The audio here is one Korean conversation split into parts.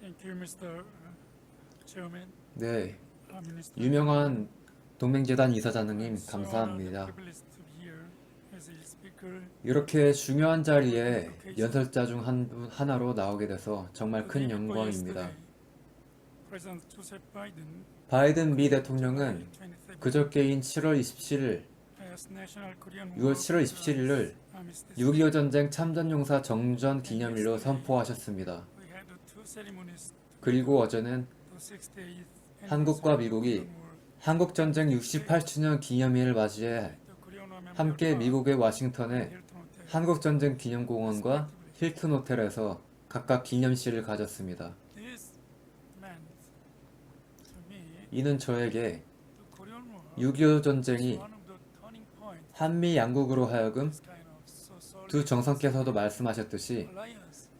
Thank you, Mr. Chairman. 네, uh, Minister. 유명한 동맹재단 이사장님 uh, 감사합니다. privileged to be here as a speaker. 이렇게 중요한 자리에 연설자 중 한, 분- 하나로 나오게 돼서 정말 큰 The day before 영광입니다. yesterday, President Joseph Biden 바이든 미 대통령은 27 그저께인 7월 27일, as National Korean 6월 7월 27일을 Armistice. 6.25 전쟁 참전용사 정전 기념일로 선포하셨습니다. We had two ceremonies 그리고 어제는 to 68th 한국과 미국이. 한국전쟁 68주년 기념일을 맞이해 함께 미국의 Hotel. 한국전쟁 기념공원과 힐튼 호텔에서 각각 기념식을 가졌습니다. 이는 저에게 the Korean War 6.25 전쟁이 한미 양국으로 하여금 두 정상께서도 말씀하셨듯이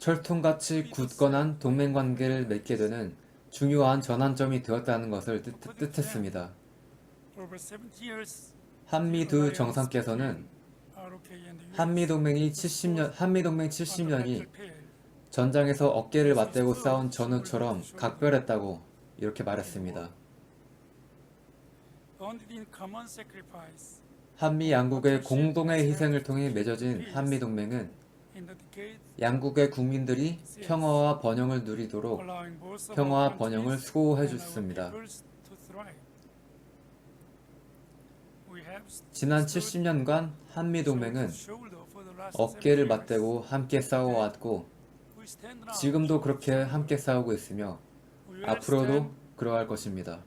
철통같이 굳건한 동맹 관계를 맺게 되는 중요한 전환점이 되었다는 것을 뜻, 뜻했습니다. for over 70 years 한미 두 정상께서는 한미 동맹이 70년 한미 동맹 on the 70년이 battlefield 전장에서 어깨를 맞대고 싸운 전우처럼 각별했다고 이렇게 말했습니다. 한미 양국의 공동의 희생을 통해 맺어진 한미 동맹은 양국의 국민들이 평화와 번영을 누리도록 평화와 번영을 수호해 줬습니다. 지난 stood 70년간 한미 동맹은 shoulder to shoulder for the last 어깨를 70 years. 맞대고 함께 싸워왔고 지금도 그렇게 함께 싸우고 있으며 앞으로도 그러할 것입니다.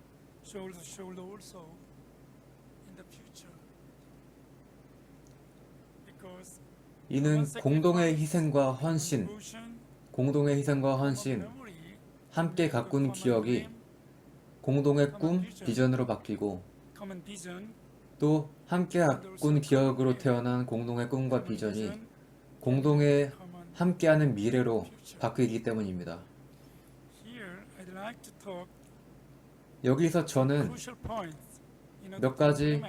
이는 공동의 희생과 헌신, 공동의 희생과 헌신, 함께 가꾼 기억이 공동의 꿈, 비전으로 바뀌고 또 함께 가꾼 기억으로 태어난 공동의 꿈과 비전이 공동의 함께하는 미래로. 바뀌기 때문입니다. 여기서 저는 몇 가지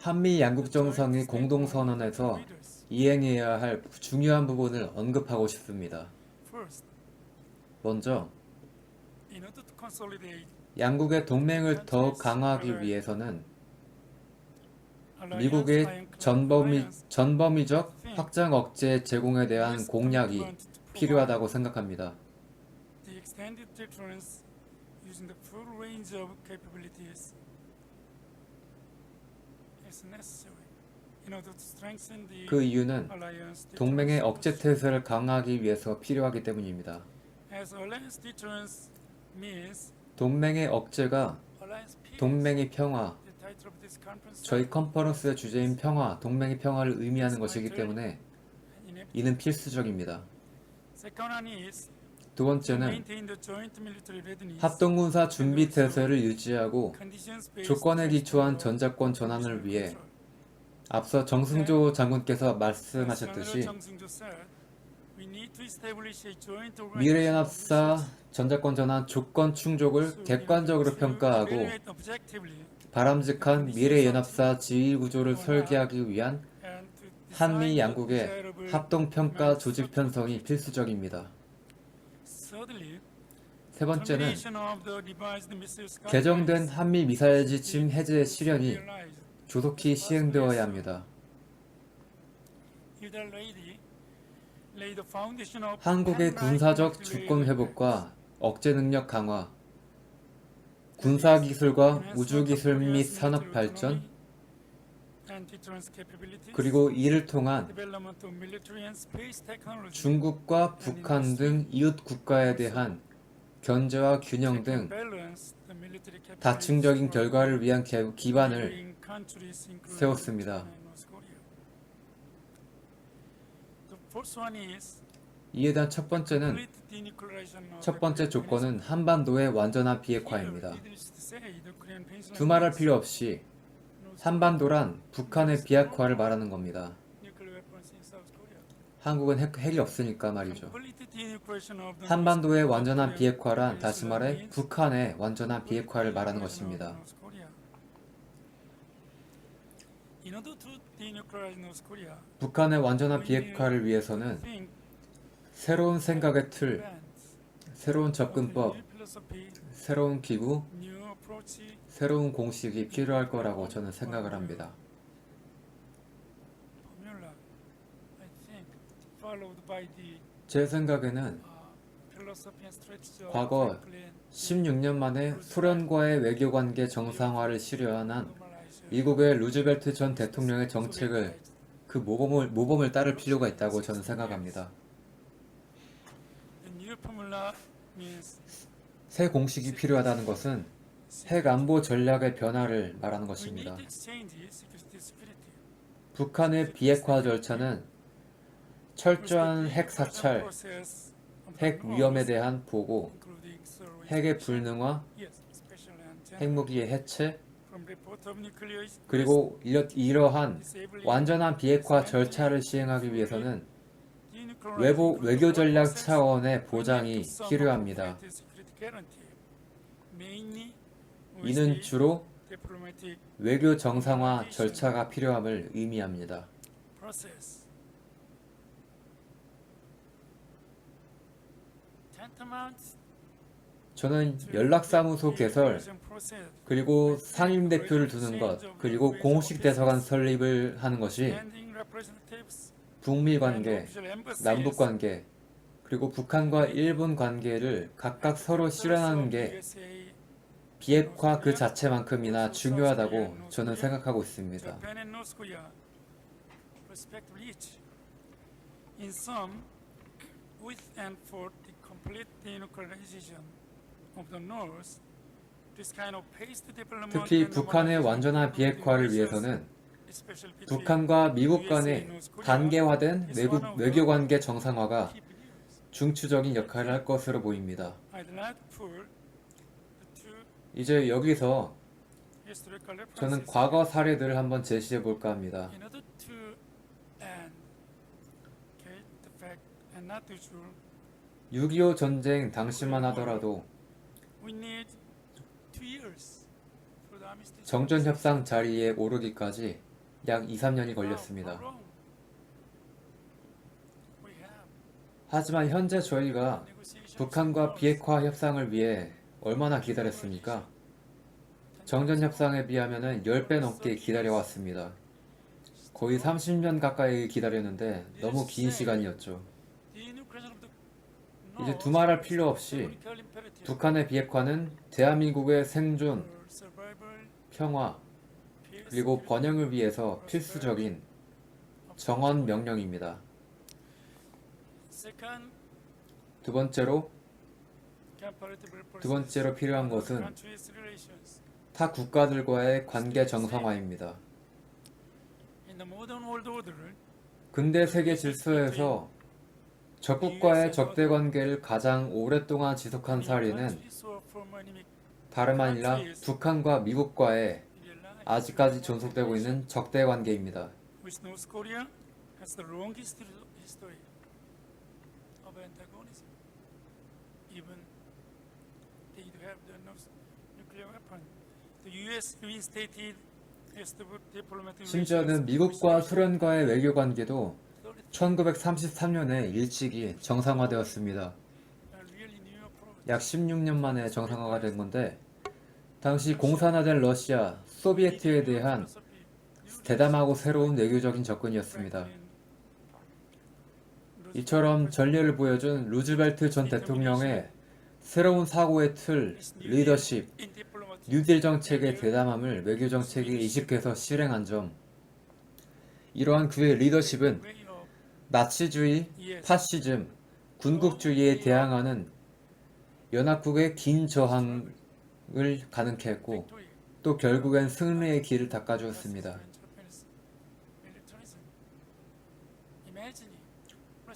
한미 양국 정상의 공동선언에서. 이행해야 할 중요한 부분을 언급하고 싶습니다. 먼저 양국의 동맹을 더 강화하기 위해서는 미국의 전범위, 전범위적 확장 억제 제공에 대한 공약이 필요하다고 생각합니다. 그 이유는 동맹의 억제 태세를 강화하기 위해서 필요하기 때문입니다. 동맹의 억제가. 동맹의 평화, 저희 컨퍼런스의 주제인 평화, 동맹의 평화를 의미하는 것이기 때문에 이는 필수적입니다. 두 번째는 합동군사 준비 태세를 유지하고 조건에 기초한 전자권 전환을 위해. 앞서 정승조 장군께서 말씀하셨듯이 미래연합사 전자권 전환 조건 충족을 객관적으로 평가하고 바람직한 미래연합사 지휘 구조를 설계하기 위한 한미 양국의 desirable 합동 평가 조직 편성이 필수적입니다. 세 번째는 개정된 한미 미사일 지침 해제 실현이. 조속히 시행되어야 합니다. 한국의 군사적 주권 회복과 억제 능력 강화, 군사 기술과 우주 기술 및 산업 발전, 그리고 이를 통한 중국과 북한 등 이웃 국가에 대한 견제와 균형 등 다층적인 결과를 위한 개- 기반을 세웠습니다. 이에 대한 첫 번째는 첫 번째 조건은 한반도의 완전한 비핵화입니다. 두말할 필요 없이 한반도란 북한의 비핵화를 말하는 겁니다. 한국은 핵, 핵이 없으니까 말이죠. 한반도의 완전한 비핵화란 다시 말해 북한의 완전한 비핵화를 말하는 것입니다. North Korea. In order to denuclearize North Korea, 북한의 완전한 비핵화를 위해서는 새로운 생각의 틀, 새로운 접근법, 새로운 기구, 새로운 공식이 필요할 거라고 저는 생각을 합니다. 제 생각에는 uh, 과거 Franklin 16년 만에 소련과의 외교 관계 정상화를 실현한. 미국의 루즈벨트 전 대통령의 정책을 그 모범을, 모범을 따를 필요가 있다고 저는 생각합니다. 새 공식이 필요하다는 것은 핵 안보 전략의 변화를 말하는 것입니다. 북한의 비핵화 절차는 철저한 핵 사찰, 핵 위험에 대한 보고, 핵의 불능화, 핵무기의 해체, 그리고 이러, disabling 완전한 비핵화 절차를 시행하기 위해서는 외부 외교 전략 차원의 보장이 필요합니다. 이는 주로 외교 정상화 절차가 필요함을 의미합니다. 저는 연락사무소 개설, 그리고 상임 대표를 두는 것, 그리고 공식 대사관 설립을 하는 것이 북미 관계, 남북 관계, 그리고 북한과 일본 관계를 각각 서로 실현하는 게 비핵화 그 자체만큼이나 중요하다고 저는 생각하고 있습니다. 특히 북한의 완전한 비핵화를 위해서는 북한과 미국 간의 단계화된 외국 외교 관계 정상화가. 중추적인 역할을 할 것으로 보입니다. 이제 여기서 저는 과거 사례들을 한번 제시해 볼까 합니다. in order to end okay, the fact and not to true 6.25 전쟁 당시만 하더라도 정전 협상 자리에 오르기까지 약 2, 3년이 Now, 걸렸습니다. 하지만 현재 저희가 북한과. 비핵화 협상을 위해 얼마나 기다렸습니까? 정전 협상에 비하면 10배 넘게 기다려왔습니다. 거의 30년 가까이 기다렸는데 너무 긴 시간이었죠. 이제 두말할 필요 없이 북한의 비핵화는 대한민국의 생존, 평화, 그리고 번영을 위해서 필수적인 정원 명령입니다. 두 번째로 두 번째로 필요한 것은. 타 국가들과의 관계 정상화입니다. 근대 세계 질서에서 적국과의 적대 관계를 가장 오랫동안 지속한 사례는 다름 아니라 북한과 미국과의 아직까지 존속되고 있는 적대 관계입니다. 심지어는 미국과 소련과의 외교 관계도 33 1933년에 일찍이 정상화되었습니다. 약 16년 만에 정상화가 된 건데 당시 공산화된 러시아, 소비에트에 대한 대담하고 새로운 외교적인 접근이었습니다. 이처럼 전례를 보여준 루즈벨트 전 대통령의 새로운 사고의 틀, 리더십, 뉴딜 정책의 대담함을 외교 정책에 이식해서 실행한 점 이러한 그의 리더십은 나치주의, 파시즘, 군국주의에 대항하는 연합국의 긴 저항을 가능케 했고 또 결국엔 승리의 길을 닦아주었습니다.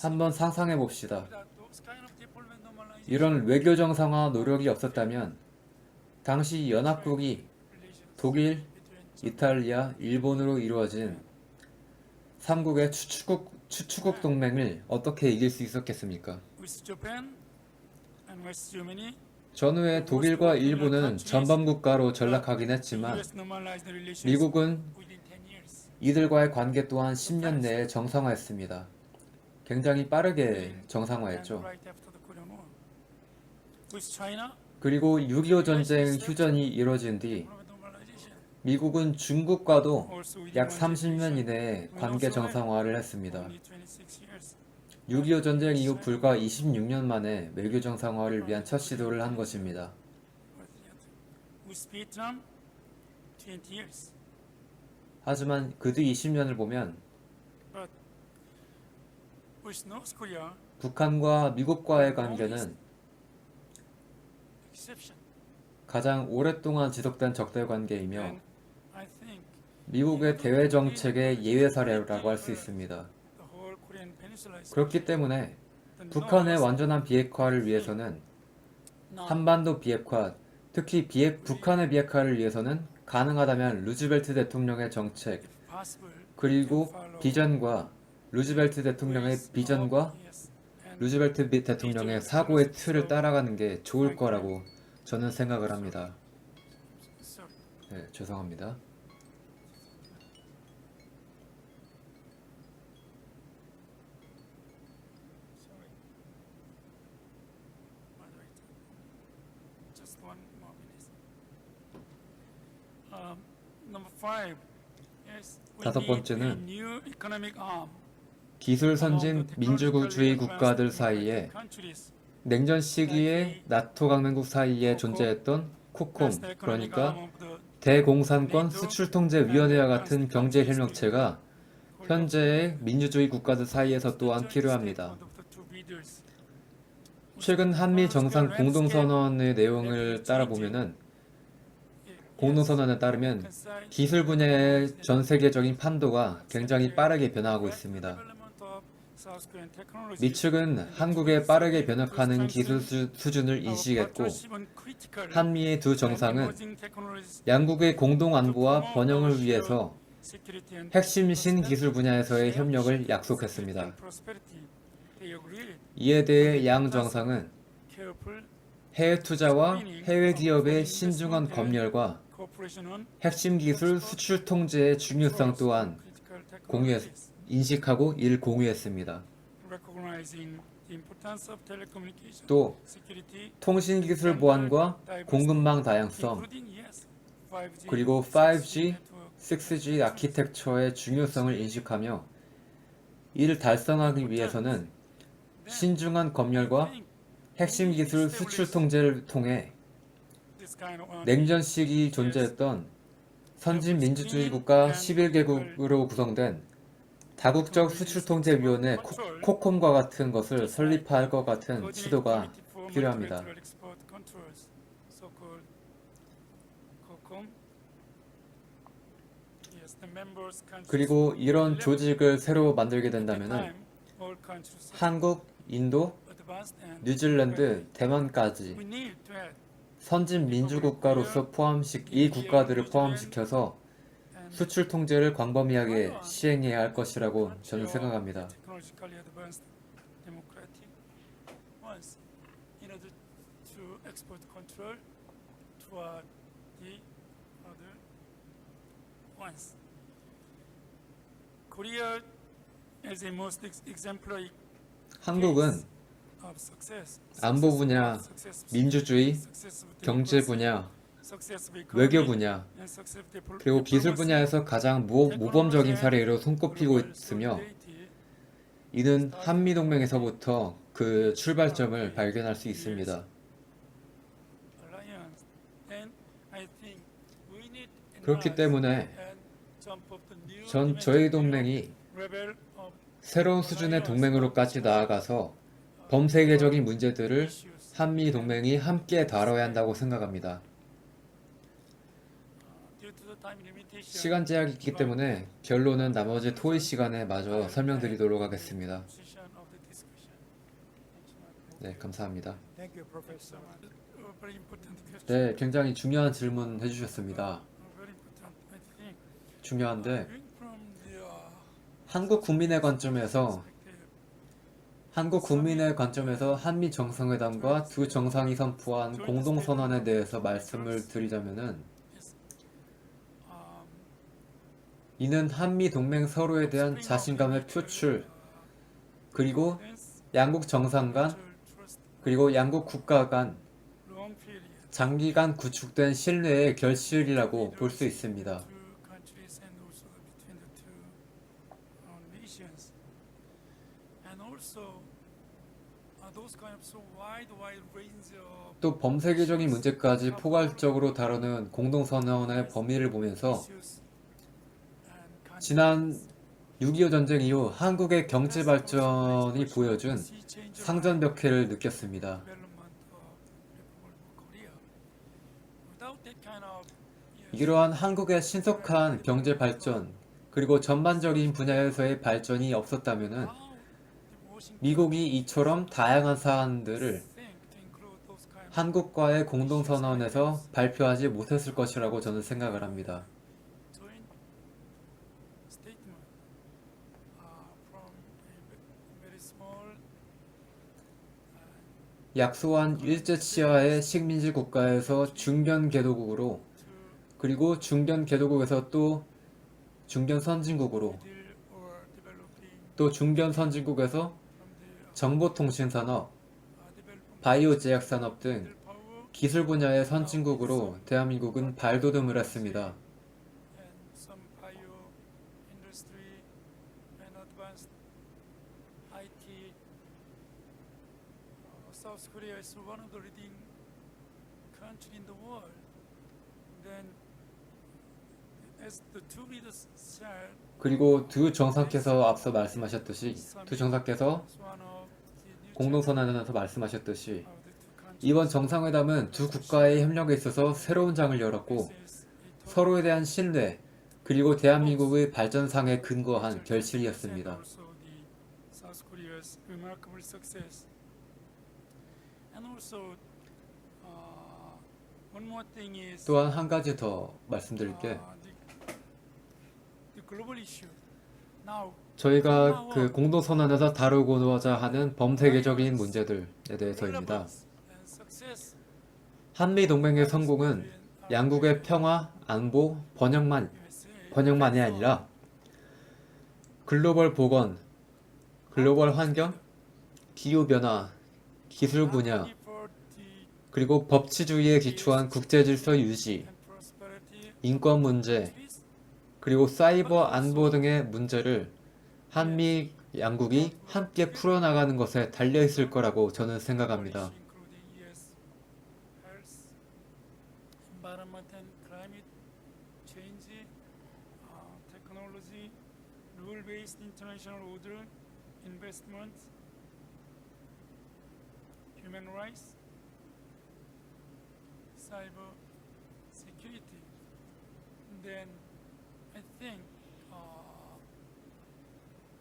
한번 상상해 봅시다. 이런 외교 정상화 노력이 없었다면 당시 연합국이 독일, 이탈리아, 일본으로 이루어진 삼국의 추축국, 추축국 동맹을 어떻게 이길 수 있었겠습니까? 전후에 독일과 일본은 전범 국가로 전락하긴 했지만 미국은 within 10 years. 이들과의 관계 또한 10년 내에 정상화했습니다. 굉장히 빠르게 정상화했죠. 그리고 6.25 전쟁 휴전이 이뤄진 뒤. 미국은 중국과도 약 the 30년 이내에 관계 정상화를 했습니다. only 26 years. 6.25 전쟁 이후 불과 26년 만에 외교 정상화를 위한 첫 시도를 한 것입니다. With Vietnam, 20 years. 하지만 그 뒤 20년을 보면 북한과 미국과의 관계는. 가장 오랫동안 지속된 적대 관계이며 미국의 대외 정책의 예외 사례라고 할 수 있습니다. 그렇기 때문에 북한의 완전한 비핵화를 위해서는 한반도 비핵화, 특히 비핵, 북한의 비핵화를 위해서는 가능하다면 루즈벨트 대통령의 정책 그리고 비전과 루즈벨트 대통령의 비전과 루즈벨트 비- 대통령의 사고의 틀을 따라가는 게 좋을 거라고 저는 생각을 합니다. 네, 죄송합니다. 다섯 번째는 기술 선진 민주주의 국가들 사이에. 냉전 시기에 나토 강맹국 사이에 존재했던 코콤 그러니까 대공산권 수출통제위원회와 같은 경제협력체가 현재의 민주주의 국가들 사이에서 또한 필요합니다. 최근 한미 정상 공동선언의 내용을 따라보면은 공동선언에 따르면 기술 분야의 전 세계적인 판도가 굉장히 빠르게 변화하고 있습니다. 미측은 한국의 빠르게 변혁하는 기술 수- 수준을 인식했고 한미의 두 정상은 양국의 공동 안보와 번영을 위해서 핵심 신기술 분야에서의 협력을 약속했습니다. 이에 대해 양 정상은 해외 투자와 해외 기업의 신중한 검열과 핵심 기술 수출 통제의 중요성 또한 공유했, 인식하고 이를 공유했습니다. 또 통신 기술 보안과 공급망 다양성 그리고 5G, 6G 아키텍처의 중요성을 인식하며 이를 달성하기 위해서는 신중한 검열과 핵심 기술 수출 통제를 통해 냉전 시기 존재했던 선진 민주주의 국가 11개국으로 구성된 다국적 수출 통제 위원회 코- 코콤과 같은 것을 설립할 것 같은 시도가 필요합니다. 그리고 이런 조직을 새로 만들게 된다면 한국, 인도, 뉴질랜드, 대만까지 선진 민주국가로서 포함시 이 국가들을 포함시켜서 수출 통제를 광범위하게 시행해야 할 것이라고 저는 생각합니다. 한국은. 안보 분야, 민주주의, 경제 분야, 외교 분야, 그리고 기술 분야에서 가장 모, 모범적인 사례로 손꼽히고 있으며 이는 한미 동맹에서부터 그 출발점을 발견할 수 있습니다. 그렇기 때문에 전 저희 동맹이 새로운 수준의 동맹으로까지 나아가서 범세계적인 문제들을. 한미 동맹이 함께 다뤄야 한다고 생각합니다. 시간 제약이 있기 때문에 결론은 나머지 토의 시간에 마저 설명드리도록 하겠습니다. 네, 감사합니다. Uh. 네, 굉장히 중요한 질문 해주셨습니다. Uh. 중요한데 uh, 한국 국민의 관점에서 한국 국민의 관점에서 한미 정상회담과 두 정상이 선포한 공동선언에 대해서 말씀을 드리자면은 이는 한미 동맹 서로에 대한 자신감의 표출 그리고 양국 정상 간 그리고 양국 국가 간 장기간 구축된 신뢰의 결실이라고 볼 수 있습니다. two countries and also between the two uh, nations. And also, uh, those kind of so wide, wide range of 또 범세계적인 문제까지 포괄적으로 다루는 공동선언의 범위를 보면서 지난 6.25 전쟁 이후 한국의 경제 발전이 보여준 상전벽해를 느꼈습니다. 이러한 한국의 신속한 경제 발전 그리고 전반적인 분야에서의 발전이 Washington 미국이 이처럼 다양한 사안들을 think to include those kind of 한국과의 공동선언에서 발표하지 못했을 것이라고 저는 생각을 합니다. 약소한 일제치하의 식민지 국가에서 중견 개도국으로 그리고 중견 개도국에서 또 중견 선진국으로 또 중견 선진국에서 정보통신산업, 바이오 제약 산업 등 middle power 기술 분야의 선진국으로 대한민국은 발돋움을 했습니다. Uh, 그리고 두 정상께서 앞서 말씀하셨듯이 두 정상께서 it's one of the new 공동선언에서 말씀하셨듯이. 이번 정상회담은 두 국가의 협력에 있어서 새로운 장을 열었고 서로에 대한 신뢰 그리고 대한민국의 발전상에 근거한 결실이었습니다. Uh, 또한 한 가지 더 말씀드릴 게 저희가 그 공동 선언에서 다루고자 하는 범세계적인 문제들에 대해서입니다. 한미 동맹의 성공은 양국의 평화, 안보, 번영만 번영만이 아니라 글로벌 보건, 글로벌 환경, 기후 변화, 기술 분야, 그리고 법치주의에 기초한 국제 질서 유지, 인권 문제, 그리고 사이버 안보 등의 문제를 한미 양국이 함께 풀어나가는 것에 달려 있을 거라고 저는 생각합니다. including yes, health,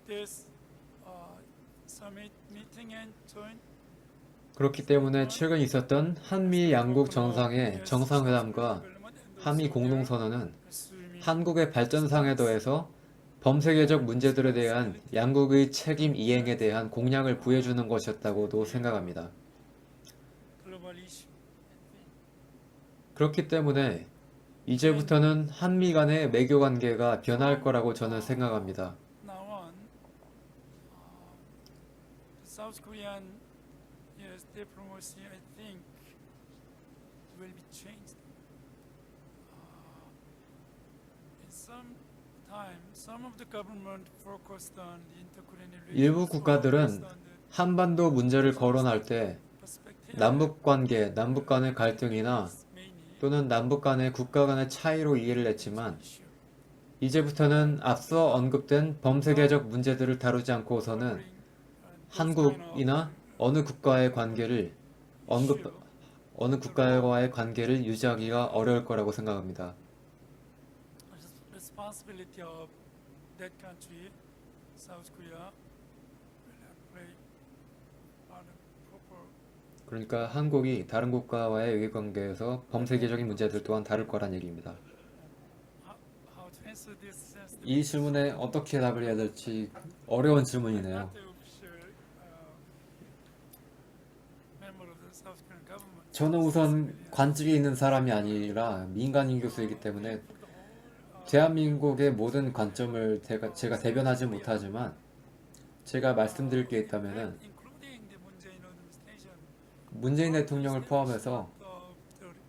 this uh, summit meeting and joint 그렇기 때문에 최근 있었던 한미 양국 정상의 정상회담과 한미 공동선언은 한국의 발전상에 더해서 범세계적 문제들에 대한 양국의 책임 이행에 대한 공약을 부여주는 것이었다고도 생각합니다. 그렇기 때문에 이제부터는 한미 간의 외교 관계가 변할 거라고 저는 생각합니다. Now on, uh, the South Korean yes diplomacy, I think, will be changed. Uh, in some time, some of the government focused on the inter-Korean relations. 일부 국가들은 한반도 문제를 거론할 때 남북 관계, 남북 간의 갈등이나 또는 남북 간의 국가 간의 차이로 이해를 했지만. 이제부터는 앞서 언급된 범세계적 문제들을 다루지 않고서는 한국이나 어느 국가의 관계를 언급. 어느 국가와의 관계를 유지하기가 어려울 거라고 생각합니다. 그러니까 한국이 다른 국가와의 외교 관계에서 범세계적인 문제들 또한 다룰 거란 얘기입니다. 이 질문에 어떻게 답을 해야 될지 어려운 질문이네요. not the official uh, member of the South Korean government. 저는 우선 관직에 있는 사람이 아니라 민간인 교수이기 때문에 대한민국의 모든 관점을 제가, 제가 대변하지 못하지만 제가 말씀드릴 게 administration, 문재인 대통령을 포함해서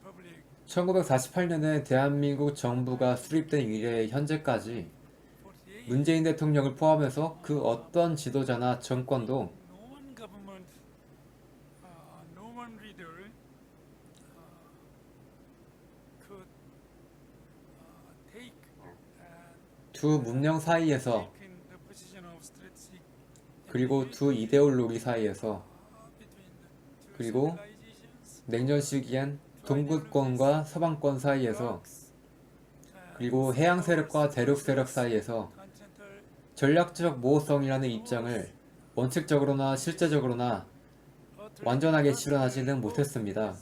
of the 1948년에 대한민국 정부가 수립된 이래 현재까지 48, 문재인 대통령을 포함해서 그 어떤 지도자나 정권도 no one government, uh, no one leader uh, could uh, take and 두 문명 사이에서 그리고 두 이데올로기 사이에서 그리고 냉전 시기엔 동북권과 서방권 사이에서 그리고 해양 세력과 대륙 세력 사이에서 전략적 모호성이라는 입장을 원칙적으로나 실제적으로나 완전하게 실현하지는 못했습니다.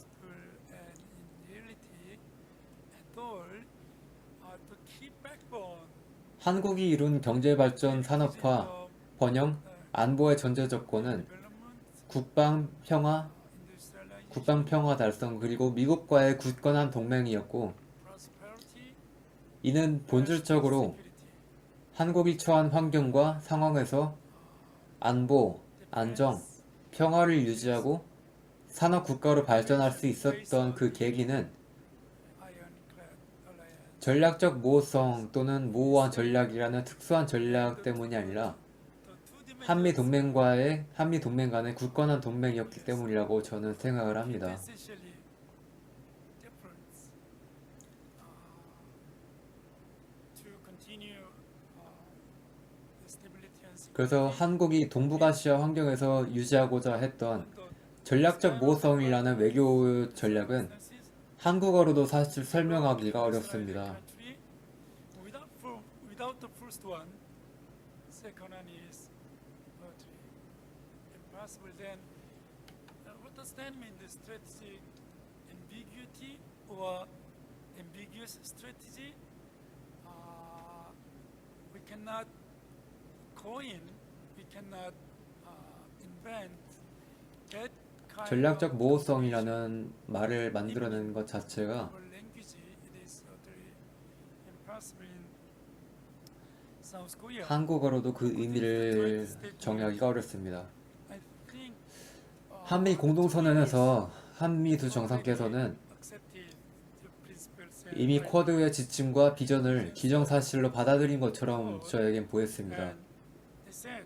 한국이 이룬 경제발전 산업화, 번영, 안보의 전제 조건은 국방 평화, 국방 평화 달성 그리고 미국과의 굳건한 동맹이었고 이는 본질적으로 한국이 처한 환경과 상황에서 안보, 안정, 평화를 유지하고 산업 국가로 발전할 수 있었던 그 계기는 전략적 모호성 또는 모호한 전략이라는 특수한 전략 때문이 아니라 한미 동맹과의 한미 동맹 간의 굳건한 동맹이었기 때문이라고 저는 생각을 합니다. 그래서 한국이 동북아시아 환경에서 유지하고자 했던 전략적 모호성이라는 외교 전략은 한국어로도 사실 설명하기가 어렵습니다. Uh? Uh, uh, 전략적 모호성이라는 말을 만들어낸 것 자체가. 한국어로도 그 의미를 정의하기가 어렵습니다. 한미 공동선언에서 한미 두 정상께서는 이미 쿼드의 지침과 비전을 기정사실로 받아들인 것처럼 저에겐 보였습니다. and they said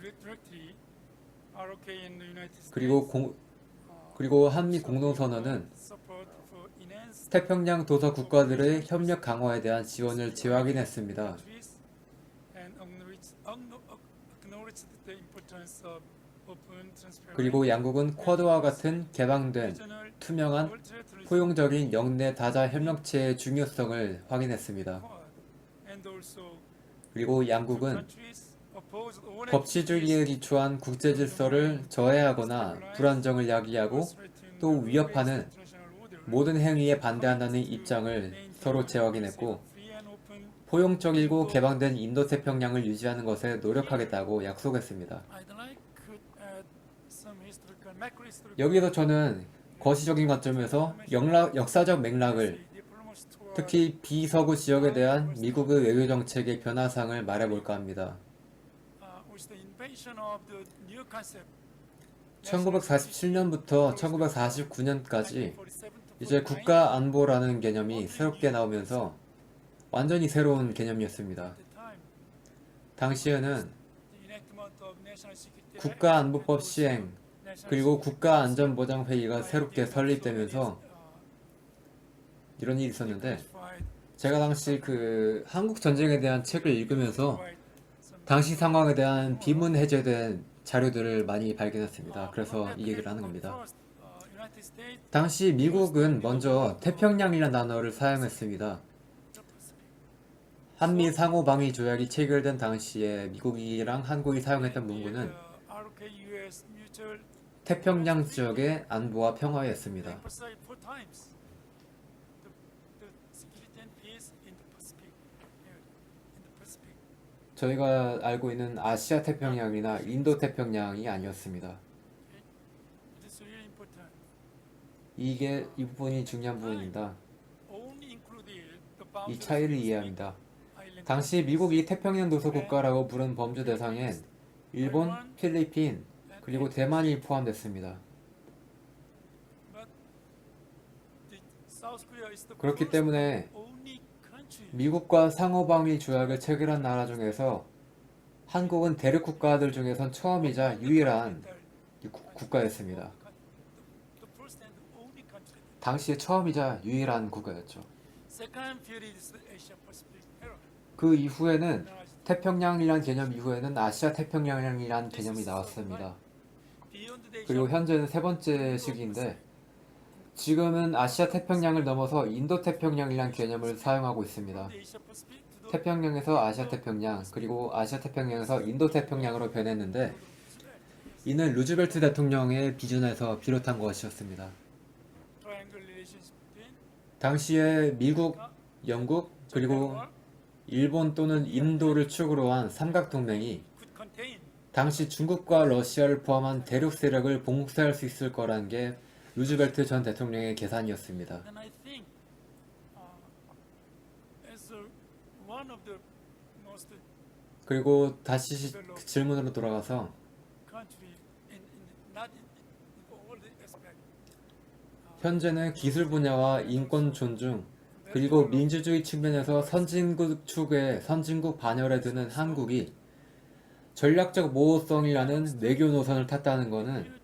directly ROK in the United States 그리고 공, uh, 그리고 한미 공동선언은 태평양 도서 국가들의 협력 강화에 대한 지원을 재확인했습니다. 그리고 양국은 쿼드와 같은 개방된 투명한 포용적인 영내 다자 협력체의 중요성을 확인했습니다. 그리고 양국은 법치주의에 기초한 국제 질서를 저해하거나 불안정을 야기하고 또 위협하는 모든 행위에 반대한다는 입장을 서로 재확인했고 포용적이고 개방된 인도태평양을 유지하는 것에 노력하겠다고 약속했습니다. 여기서 저는 거시적인 관점에서 영락, 역사적 맥락을 특히 비서구 지역에 대한 미국의 외교 정책의 변화상을 말해볼까 합니다. 1947년부터 1949년까지 이제 국가 안보라는 개념이 새롭게 나오면서 완전히 새로운 개념이었습니다. 당시에는 국가안보법 시행 그리고 국가안전보장회의가 새롭게 설립되면서 이런 일이 있었는데 제가 당시 그 한국 전쟁에 대한 책을 읽으면서 당시 상황에 대한 비문 해제된 자료들을 많이 발견했습니다. 그래서 이 얘기를 하는 겁니다. 당시 미국은 먼저 태평양이라는 단어를 사용했습니다. 한미 상호 방위 조약이 체결된 당시에 미국이랑 한국이 사용했던 문구는 태평양 지역의 안보와 평화였습니다. 저희가 알고 있는 아시아 태평양이나 인도 태평양이 아니었습니다. 이게 이 부분이 중요한 부분입니다. 이 차이를 이해합니다. 당시 미국이 태평양 도서 국가라고 부른 범주 대상엔 일본, 필리핀, 그리고 대만이 포함됐습니다. 그렇기 때문에 미국과 상호방위 조약을 체결한 나라 중에서 한국은 대륙 국가들 중에선 처음이자 유일한 국가였습니다. 당시에 처음이자 유일한 국가였죠. 그 이후에는 태평양이란 개념 이후에는 아시아 태평양이란 개념이 나왔습니다. 그리고 현재는 세 번째 시기인데 지금은 아시아 태평양을 넘어서 인도 태평양이란 개념을 사용하고 있습니다. 태평양에서 아시아 태평양 그리고 아시아 태평양에서 인도 태평양으로 변했는데 이는 루즈벨트 대통령의 비전에서 비롯한 것이었습니다. 당시에 미국, 영국 그리고 일본 또는 인도를 축으로 한 삼각 동맹이 could contain 당시 중국과 러시아를 포함한 대륙 세력을 봉쇄할 수 있을 거라는 게 루즈벨트 전 대통령의 계산이었습니다. Uh, 그리고 다시 시- 그 질문으로 돌아가서 aspect. 현재는 기술 분야와 인권 존중 그리고 민주주의 측면에서 선진국 축에 선진국 반열에 드는 한국이 전략적 모호성이라는 외교 노선을 탔다는 것은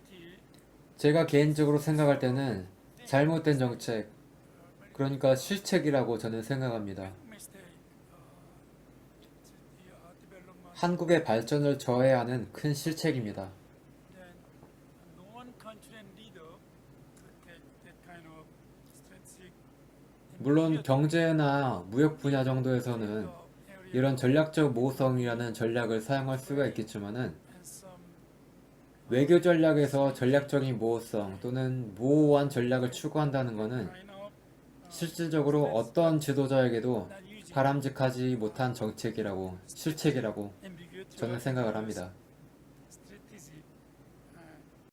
제가 개인적으로 생각할 때는 잘못된 정책 그러니까 실책이라고 저는 생각합니다. uh, uh. 한국의 발전을 저해하는 큰 실책입니다. 물론 경제나 무역 분야 정도에서는 이런 전략적 모호성이라는 전략을 사용할 수가 있겠지만은 외교 전략에서 전략적인 모호성 또는 모호한 전략을 추구한다는 것은 실질적으로 어떤 지도자에게도 바람직하지 못한 정책이라고 실책이라고 저는 생각을 합니다.